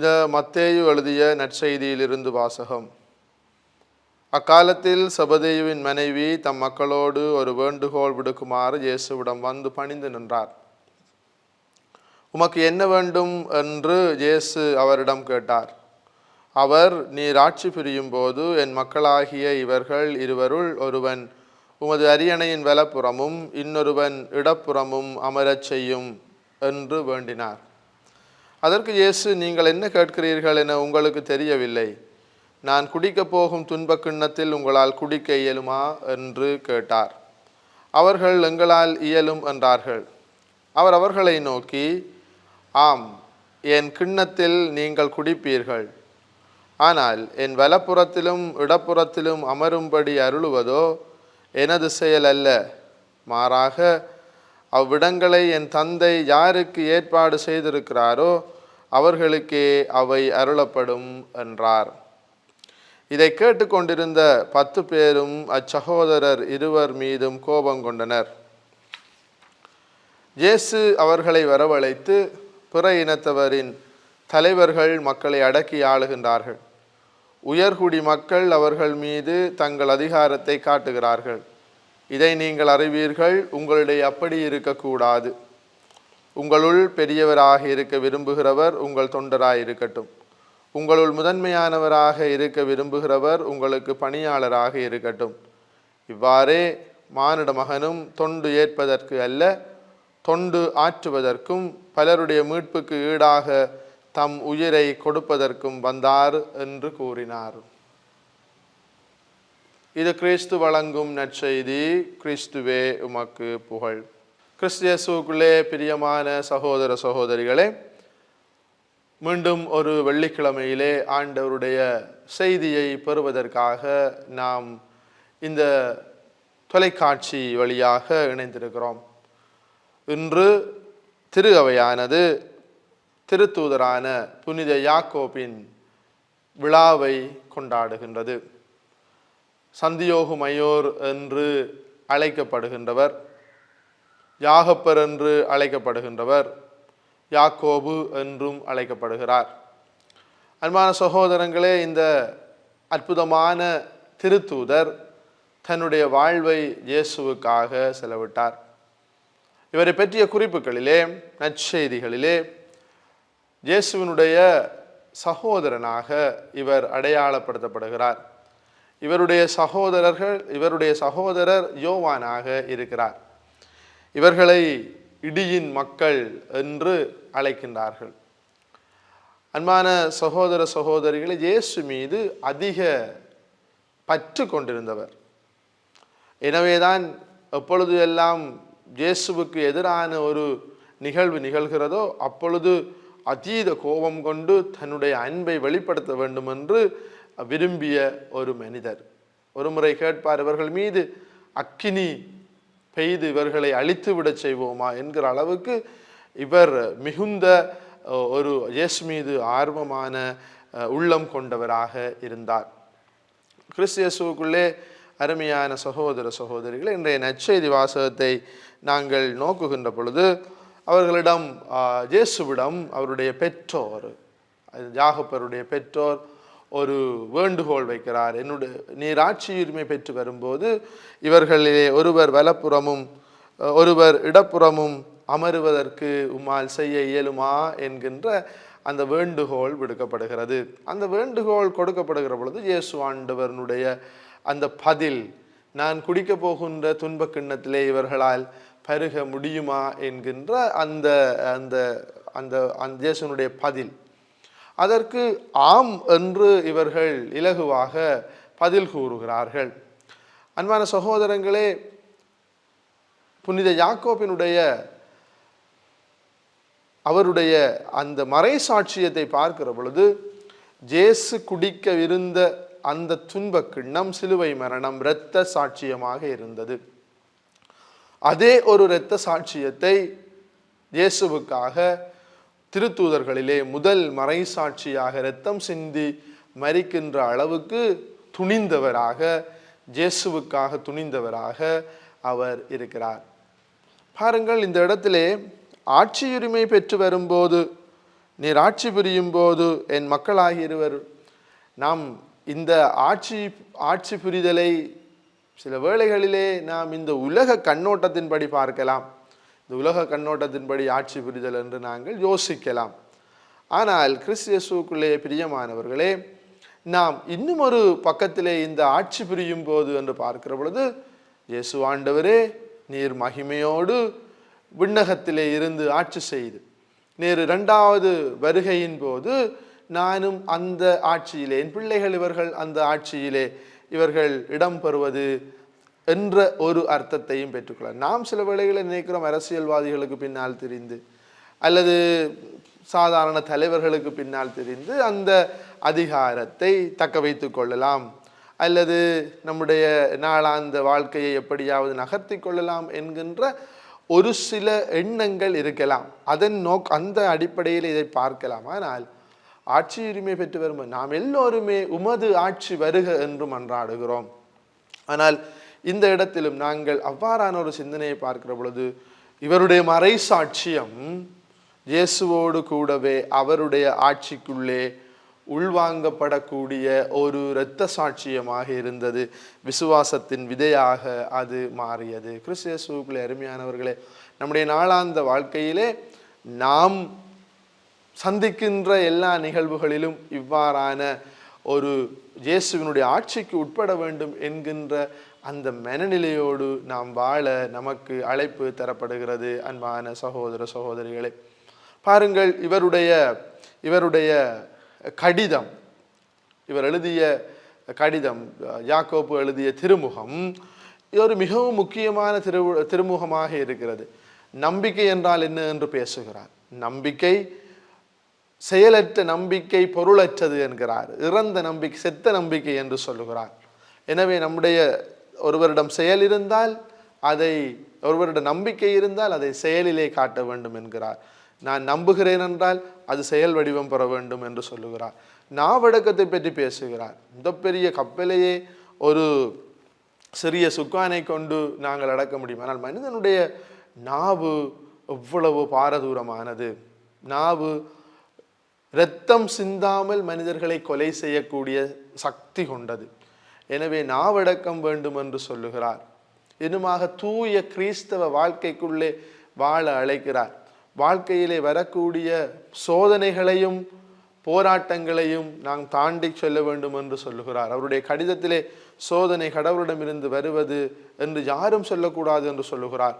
புனித மத்தேயு எழுதிய நற்செய்தியிலிருந்து வாசகம். அக்காலத்தில் சபதேயுவின் மனைவி தம் மக்களோடு ஒரு வேண்டுகோள் விடுக்குமாறு இயேசுவிடம் வந்து பணிந்து நின்றார். உமக்கு என்ன வேண்டும்? என்று இயேசு அவரிடம் கேட்டார். அவர் நீர் ஆட்சி புரியும் போது என் மக்களாகிய இவர்கள் இருவருள் ஒருவன் உமது அரியணையின் வலப்புறமும் இன்னொருவன் இடப்புறமும் அமரச் செய்யும் என்று வேண்டினார். அதற்கு இயேசு நீங்கள் என்ன கேட்கிறீர்கள் என உங்களுக்கு தெரியவில்லை. நான் குடிக்கப் போகும் துன்பக் கிண்ணத்தில் உங்களால் குடிக்க இயலுமா? என்று கேட்டார். அவர்கள் எங்களால் இயலும் என்றார்கள். அவர் அவர்களை நோக்கி ஆம் என் கிண்ணத்தில் நீங்கள் குடிப்பீர்கள். ஆனால் என் வலப்புறத்திலும் இடப்புறத்திலும் அமரும்படி அருளுவதோ எனது செயல் அல்ல. மாறாக அவ்விடங்களை என் தந்தை யாருக்கு ஏற்பாடு செய்திருக்கிறாரோ அவர்களுக்கே அவை அருளப்படும் என்றார். இதை கேட்டுக்கொண்டிருந்த பத்து பேரும் அச்சகோதரர் இருவர் மீதும் கோபம் கொண்டனர். இயேசு அவர்களை வரவழைத்து பிற இனத்தவரின் தலைவர்கள் மக்களை அடக்கி ஆளுகின்றார்கள். உயர்குடி மக்கள் அவர்கள் மீது தங்கள் அதிகாரத்தை காட்டுகிறார்கள். இதை நீங்கள் அறிவீர்கள் உங்களுடைய அப்படி இருக்கக்கூடாது. உங்களுள் பெரியவராக இருக்க விரும்புகிறவர் உங்கள் தொண்டராக இருக்கட்டும் உங்களுள் முதன்மையானவராக இருக்க விரும்புகிறவர் உங்களுக்கு பணியாளராக இருக்கட்டும். இவ்வாறே மானிட மகனும் தொண்டு ஏற்பதற்கு அல்ல தொண்டு ஆற்றுவதற்கும் பலருடைய மீட்புக்கு ஈடாக தம் உயிரை கொடுப்பதற்கும் வந்தார் என்று கூறினார். இது கிறிஸ்து வழங்கும் நற்செய்தி கிறிஸ்துவே உமக்கு புகழ். கிறிஸ்தியசுக்குள்ளே பிரியமான சகோதர சகோதரிகளே மீண்டும் ஒரு வெள்ளிக்கிழமையிலே ஆண்டவருடைய செய்தியை பெறுவதற்காக நாம் இந்த தொலைக்காட்சி வழியாக இணைந்திருக்கிறோம் இன்று திரு அவையானது திருத்தூதரான புனித யாக்கோபின் விழாவை கொண்டாடுகின்றது சந்தியோகு மயோர் என்று அழைக்கப்படுகின்றவர் யாகப்பர் என்று அழைக்கப்படுகின்றவர் யாக்கோபு என்றும் அழைக்கப்படுகிறார். அன்பான சகோதரங்களே இந்த அற்புதமான திருத்தூதர் தன்னுடைய வாழ்வை இயேசுவுக்காக செலவிட்டார். இவரை பற்றிய குறிப்புகளிலே நற்செய்திகளிலே இயேசுவினுடைய சகோதரனாக இவர் அடையாளப்படுத்தப்படுகிறார். இவருடைய சகோதரர்கள் இவருடைய சகோதரர் யோவானாக இருக்கிறார். இவர்களை இடியின் மக்கள் என்று அழைக்கின்றார்கள். அன்பான சகோதர சகோதரிகளை இயேசு மீது அதிக பற்று கொண்டிருந்தவர். எனவேதான் எப்பொழுது எல்லாம் இயேசுவுக்கு எதிரான ஒரு நிகழ்வு நிகழ்கிறதோ அப்பொழுது அதீத கோபம் கொண்டு தன்னுடைய அன்பை வெளிப்படுத்த வேண்டும் என்று விரும்பிய ஒரு மனிதர். ஒரு முறை கேட்பார் இவர்கள் மீது அக்கினி பெய்து இவர்களை அழித்து விடச் செய்வோமா என்கிற அளவுக்கு இவர் மிகுந்த ஒரு இயேசு மீது ஆர்வமான உள்ளம் கொண்டவராக இருந்தார். கிறிஸ்தியசுக்குள்ளே அருமையான சகோதர சகோதரிகள் இன்றைய நற்செய்தி வாசகத்தை நாங்கள் நோக்குகின்ற பொழுது அவர்களிடம் இயேசுவிடம் அவருடைய பெற்றோர் ஜாகப்பருடைய பெற்றோர் ஒரு வேண்டுகோள் வைக்கிறார். என்னுடைய நீர் ஆட்சி உரிமை பெற்று வரும்போது இவர்களிலே ஒருவர் வலப்புறமும் ஒருவர் இடப்புறமும் அமருவதற்கு உம்மால் செய்ய இயலுமா என்கின்ற அந்த வேண்டுகோள் விடுக்கப்படுகிறது. அந்த வேண்டுகோள் கொடுக்கப்படுகிற பொழுது இயேசு ஆண்டவரனுடைய அந்த பதில் நான் குடிக்க போகின்ற துன்ப கிண்ணத்திலே இவர்களால் பருக முடியுமா? என்கின்ற அந்த அந்த அந்த அந்த இயேசுனுடைய பதில் அதற்கு ஆம் என்று இவர்கள் இலகுவாக பதில் கூறுகிறார்கள். அன்பான சகோதரங்களே புனித யாக்கோபினுடைய அவருடைய அந்த மறை சாட்சியத்தை பார்க்கிற பொழுது ஜேசு குடிக்கவிருந்த அந்த துன்ப கிண்ணம் சிலுவை மரணம் இரத்த சாட்சியமாக இருந்தது. அதே ஒரு இரத்த சாட்சியத்தை இயேசுவுக்காக திருத்தூதர்களிலே முதல் மறைசாட்சியாக இரத்தம் சிந்தி மறிக்கின்ற அளவுக்கு துணிந்தவராக ஜேசுவுக்காக துணிந்தவராக அவர் இருக்கிறார். பாருங்கள் இந்த இடத்திலே ஆட்சியுரிமை பெற்று வரும்போது நீர் ஆட்சி புரியும் போது என் மக்களாகியிருவர் நாம் இந்த ஆட்சி ஆட்சி புரிதலை சில வேளைகளிலே நாம் இந்த உலக கண்ணோட்டத்தின்படி பார்க்கலாம். இந்த உலக கண்ணோட்டத்தின்படி ஆட்சி புரிதல் என்று நாங்கள் யோசிக்கலாம். ஆனால் கிறிஸ்தியசுக்குள்ளே பிரியமானவர்களே நாம் இன்னும் ஒரு பக்கத்திலே இந்த ஆட்சி புரியும் போது என்று பார்க்கிற பொழுது இயேசு ஆண்டவரே நீர் மகிமையோடு விண்ணகத்திலே இருந்து ஆட்சி செய்து நேரு இரண்டாவது வருகையின் போது நானும் அந்த ஆட்சியிலே என் பிள்ளைகள் இவர்கள் அந்த ஆட்சியிலே இவர்கள் இடம் பெறுவது என்ற ஒரு அர்த்தத்தையும் பெற்றுக்கொள்ள நாம் சில வேளைகளை நினைக்கிறோம் அரசியல்வாதிகளுக்கு பின்னால் தெரிந்து அல்லது சாதாரண தலைவர்களுக்கு பின்னால் தெரிந்து அந்த அதிகாரத்தை தக்க வைத்து கொள்ளலாம். அல்லது நம்முடைய நாளாந்த வாழ்க்கையை எப்படியாவது நகர்த்தி கொள்ளலாம் என்கின்ற ஒரு சில எண்ணங்கள் இருக்கலாம். அதன் நோக் அந்த அடிப்படையில் இதை பார்க்கலாம். ஆனால் ஆட்சி உரிமை பெற்று வரும் நாம் எல்லோருமே உமது ஆட்சி வருக என்றும் அன்றாடுகிறோம் ஆனால் இந்த இடத்திலும் நாங்கள் அவ்வாறான ஒரு சிந்தனையை பார்க்கிற பொழுது இவருடைய மறை சாட்சியம் இயேசுவோடு கூடவே அவருடைய ஆட்சிக்குள்ளே உள்வாங்கப்படக்கூடிய ஒரு இரத்த சாட்சியமாக இருந்தது. விசுவாசத்தின் விதையாக அது மாறியது. கிறிஸ்தியசுக்குள்ளே அருமையானவர்களே நம்முடைய நாளாந்த வாழ்க்கையிலே நாம் சந்திக்கின்ற எல்லா நிகழ்வுகளிலும் இவ்வாறான ஒரு இயேசுவினுடைய ஆட்சிக்கு உட்பட வேண்டும் என்கின்ற அந்த மனநிலையோடு நாம் வாழ நமக்கு அழைப்பு தரப்படுகிறது அன்பான சகோதர சகோதரிகளே. பாருங்கள் இவருடைய இவருடைய கடிதம் இவர் எழுதிய கடிதம் யாக்கோப்பு எழுதிய திருமுகம் இது ஒரு மிகவும் முக்கியமான திரு திருமுகமாக இருக்கிறது. நம்பிக்கை என்றால் என்ன என்று பேசுகிறார். நம்பிக்கை செயலற்ற நம்பிக்கை பொருளற்றது என்கிறார். இறந்த நம்பிக்கை செத்த நம்பிக்கை என்று சொல்லுகிறார். எனவே நம்முடைய ஒருவரிடம் செயல் இருந்தால் அதை ஒருவரிடம் நம்பிக்கை இருந்தால் அதை செயலிலே காட்ட வேண்டும் என்கிறார். நான் நம்புகிறேன் என்றால் அது செயல் வடிவம் பெற வேண்டும் என்று சொல்லுகிறார். நாவடக்கத்தை பற்றி பேசுகிறார். இந்த பெரிய கப்பலையே ஒரு சிறிய சுக்கானை கொண்டு நாங்கள் அடக்க முடியும். ஆனால் மனிதனுடைய நாவு எவ்வளவு பாரதூரமானது. நாவு இரத்தம் சிந்தாமல் மனிதர்களை கொலை செய்யக்கூடிய சக்தி கொண்டது. எனவே நாவடக்கம் வேண்டும் என்று சொல்லுகிறார். இன்னுமாக தூய கிறிஸ்தவ வாழ்க்கைக்குள்ளே வாழ அழைக்கிறார். வாழ்க்கையிலே வரக்கூடிய சோதனைகளையும் போராட்டங்களையும் நாம் தாண்டி செல்ல வேண்டும் என்று சொல்லுகிறார். அவருடைய கடிதத்திலே சோதனை கடவுளிடமிருந்து வருவது என்று யாரும் சொல்லக்கூடாது என்று சொல்லுகிறார்.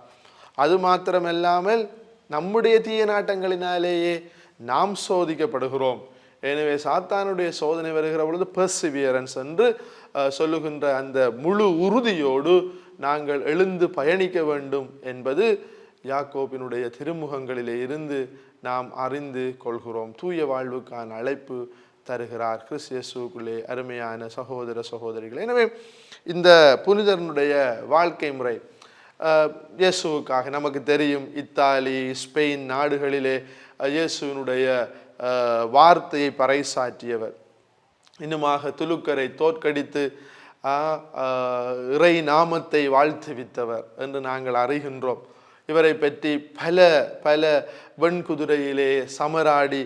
அது மாத்திரமல்லாமல் நம்முடைய தீய நாட்டங்களினாலேயே நாம் சோதிக்கப்படுகிறோம். எனவே சாத்தானுடைய சோதனை வருகிற பொழுது பெர்சிவியரன்ஸ் என்று சொல்லுகின்ற அந்த முழு உறுதியோடு நாங்கள் எழுந்து பயணிக்க வேண்டும் என்பது யாக்கோபினுடைய திருமுகங்களிலே இருந்து நாம் அறிந்து கொள்கிறோம். தூய வாழ்வுக்கான அழைப்பு தருகிறார் கிறிஸ்தியசுக்குள்ளே அருமையான சகோதர சகோதரிகள் எனவே இந்த புனிதனுடைய வாழ்க்கை முறை அஹ், இயேசுவுக்காக நமக்கு தெரியும். இத்தாலி ஸ்பெயின் நாடுகளிலே இயேசுவினுடைய வார்த்தையை பறைசாற்றியவர். இன்னுமாக துலுக்கரை தோற்கடித்து இறை நாமத்தை வாழ்த்துவித்தவர் என்று நாங்கள் அறிகின்றோம். இவரை பற்றி பல பல வெண்குதிரையிலே சமராடி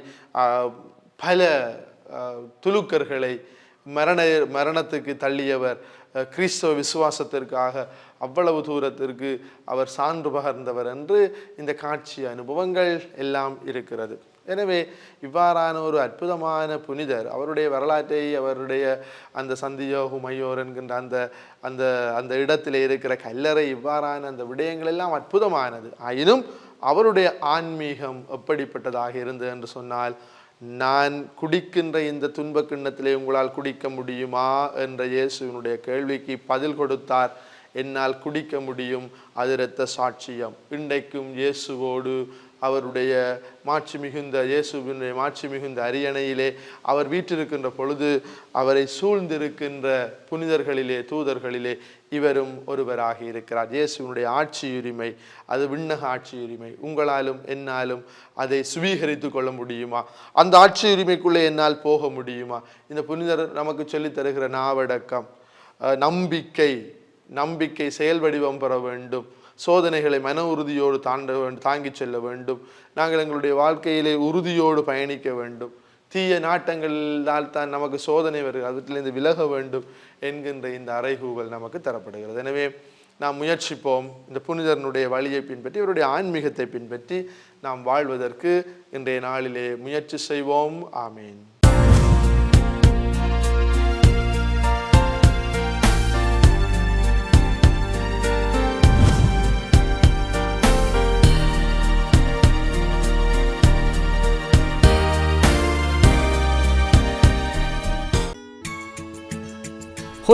பல துலுக்கர்களை மரண மரணத்துக்கு தள்ளியவர். கிறிஸ்தவ விசுவாசத்திற்காக அவ்வளவு தூரத்திற்கு அவர் சான்று பகர்ந்தவர் என்று இந்த காட்சி அனுபவங்கள் எல்லாம் இருக்கிறது. எனவே இவ்வாறான ஒரு அற்புதமான புனிதர் அவருடைய வரலாற்றை அவருடைய அந்த சந்தியோ மையோர் என்கின்ற அந்த அந்த அந்த இடத்தில் இருக்கிற கல்லறை இவ்வாறான அந்த விடயங்கள் எல்லாம் அற்புதமானது. ஆயினும் அவருடைய ஆன்மீகம் எப்படிப்பட்டதாக இருந்தது என்று சொன்னால் நான் குடிக்கின்ற இந்த துன்பக் கிண்ணத்திலே உங்களால் குடிக்க முடியுமா? என்ற இயேசுவினுடைய கேள்விக்கு பதில் கொடுத்தார். என்னால் குடிக்க முடியும். அது இரத்த சாட்சியம். இன்றைக்கும் இயேசுவோடு அவருடைய மாட்சி மிகுந்த இயேசுவினுடைய மாட்சி மிகுந்த அரியணையிலே அவர் வீற்றிருக்கின்ற பொழுது அவரை சூழ்ந்திருக்கின்ற புனிதர்களிலே தூதர்களிலே இவரும் ஒருவராக இருக்கிறார். இயேசுவினுடைய ஆட்சியுரிமை அது விண்ணக ஆட்சியுரிமை. உங்களாலும் என்னாலும் அதை சுவீகரித்து கொள்ள முடியுமா? அந்த ஆட்சி உரிமைக்குள்ளே என்னால் போக முடியுமா? இந்த புனிதர் நமக்கு சொல்லித் தருகிற நாவடக்கம் நம்பிக்கை நம்பிக்கை செயல் வடிவம் பெற வேண்டும். சோதனைகளை மன உறுதியோடு தாண்ட வேண்டும் தாங்கிச் செல்ல வேண்டும். நாங்கள் எங்களுடைய வாழ்க்கையிலே உறுதியோடு பயணிக்க வேண்டும். தீய நாட்டங்களால் தான் நமக்கு சோதனை வருகிறது. அதிலிருந்து விலக வேண்டும் என்கின்ற இந்த அறைகூவல் நமக்கு தரப்படுகிறது. எனவே நாம் முயற்சிப்போம். இந்த புனிதரனுடைய வழியை பின்பற்றி இவருடைய ஆன்மீகத்தை பின்பற்றி நாம் வாழ்வதற்கு இன்றைய நாளிலே முயற்சி செய்வோம். ஆமீன்.